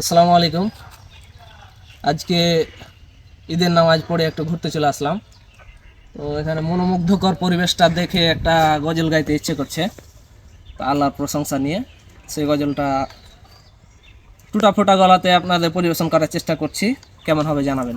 আসসালামু আলাইকুম। আজকে ঈদের নামাজ পড়ে একটু ঘুরতে চলে আসলাম। তো এখানে মনোমুগ্ধকর পরিবেশটা দেখে একটা গজল গাইতে ইচ্ছে করছে। আল্লাহর প্রশংসা নিয়ে সেই গজলটা টুটা ফোটা গলাতে আপনাদের পরিবেশন করার চেষ্টা করছি। কেমন হবে জানাবেন।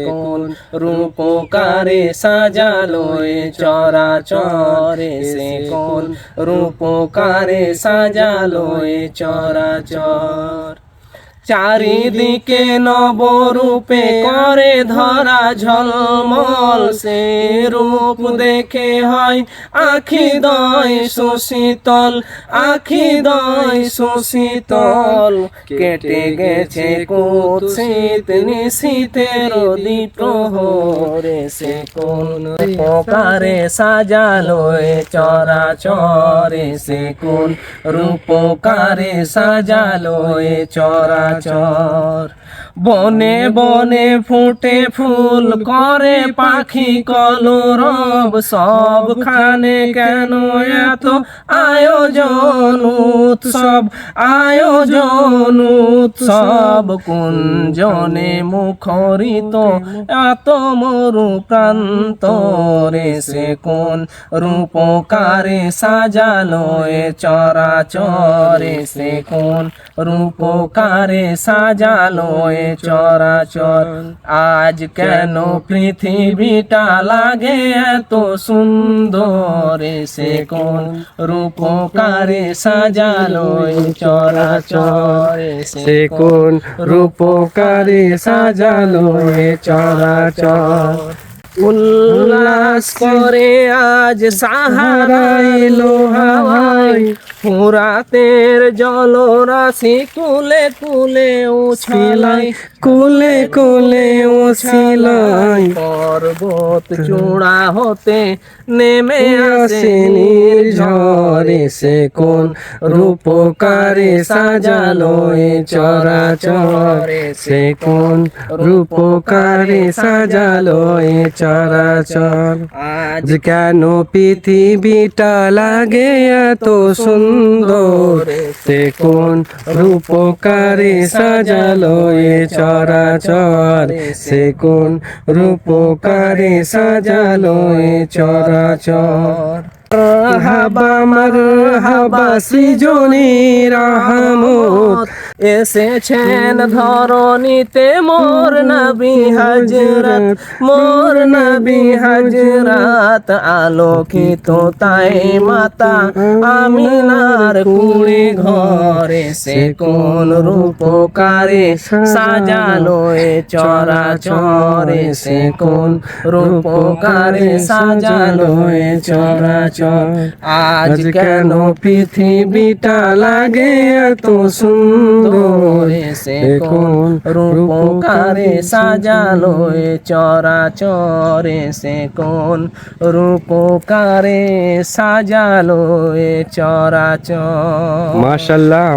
রূপকারে সাজালোয় চরাচরে সে কোন রূপকারে সাজালোয় চরাচর। চারিদিকে নবরূপে করে ধরা ঝলমল, সে রূপ দেখে হয় আখি দয় সুশীতল, আখি দয় সুশীতল। কেটে গেছে কুৎসিত নিশীতের প্রহরে সে কোন প্রকারে সাজালো চরাচরে, সে কোন রূপকারে সাজালো এ চরাচর বনে বনে ফুটে ফুল করে পাখি কলরব। সবখানে কেন এত আয়োজন, উৎসব আয়োজন, উৎসব? কুঞ্জনে মুখরিত এত মরু প্রান্তরে সে কোন রূপকারে সাজালো এ চরাচরে? সে কোন রূপকারে সাজালো এ চরাচর আজ কেন পৃথিবীটা লাগে এত সুন্দর সে কোন রূপকারে সাজালো এ চরাচর সে কোন রূপকারে সাজালো এ চরাচর উল্লাস করে আজ সাহারাই লোহাওয়াই ফুরাতের জলরাশি কুলে কুলে উছলাই কুলে কুলে ওছিলাই পর্বত চূড়া হতে নেমে আসে ঝরে সে কোন রূপকারে সাজালো এ চরাচরে? সে কোন রূপকারে সাজালো এ চরাচর? আজ কেন পৃথিবীটা লাগে এত সুন্দর? সে কোন রূপকারে সাজালো এ চরাচর? সে কোন রূপকারে সাজালো এ চরাচর? হাবা মার হাবা সৃজনী রহমত। এসেছেন ধরণীতে মোর নবী হজরত, মোর নবী হজরত আলোকিত তাই মাতা আমিনার কুড়ি ঘরে সে কোন রূপকারে সাজালো এ চরাচরে, সে কোন রূপকারে সাজালো এ চরাচর। আজ কেন পৃথিবীটা লাগে এত সুন্দর? সে কোন রূপকারে সাজালো চরা চরাচরে সে কোন রূপকারে সাজালো চরা চরাচর। মাশাল্লাহ